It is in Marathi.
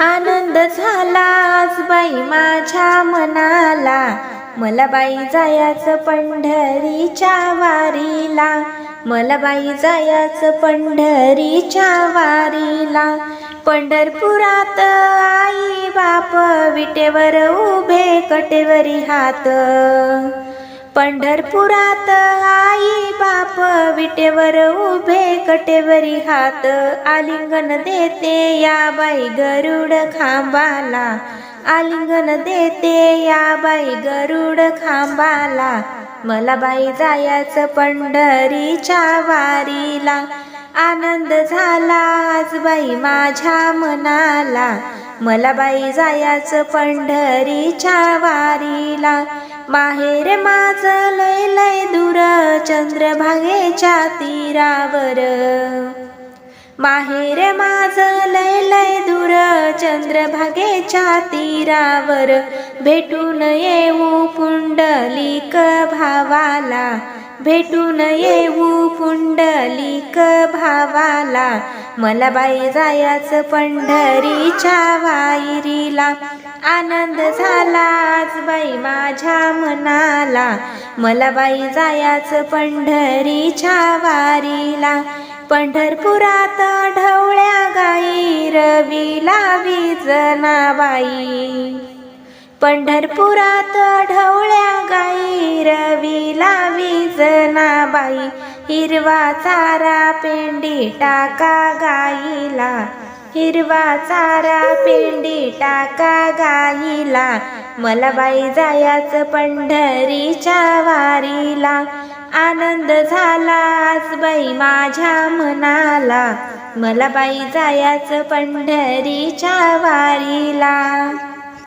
आनंद झाला आज बाई माझ्या मनाला. मला बाई जायाचं पंढरीच्या वारीला. मला बाई जायाचं पंढरीच्या वारीला. पंढरपुरात आई बाप विटेवर उभे कटेवरी हात. पंढरपुरात आई विटेवर उभे कटेवरी हात आलिंगन देते या बाई गरुड खांबाला. आलिंगन देते या बाई गरुड खांबाला. मला बाई जायाचं पंढरीच्या वारीला. आनंद झाला आज बाई माझ्या मनाला. मला बाई जायाच पंढरीच्या वारीला. माहेर माझ लय लय दूर चंद्रभागेच्या तीरावर. माहेर माझ लय लय दूर चंद्रभागेच्या तीरावर. भेटून येऊ पुंडलिक भावाला भेटून येऊ पुंडलिक भावाला मला बाई जायाच पंढरीच्या वायरीला. आनंद झाला आज बाई माझ्या मनाला मला बाई जायाच पंढरीच्या वारीला. पंढरपुरात ढवळ्या गाई रवीला बाई. पंढरपुरात ढवळ्या गाई रवीला बाई. हिरवा चारा पेंडी टाका गाईला. हिरवा चारा पेंडी टाका गाईला. मला बाई जायाच पंढरीच्या वारीला. आनंद झाला आज बाई माझ्या मनाला. मला बाई जायाच पंढरीच्या वारीला.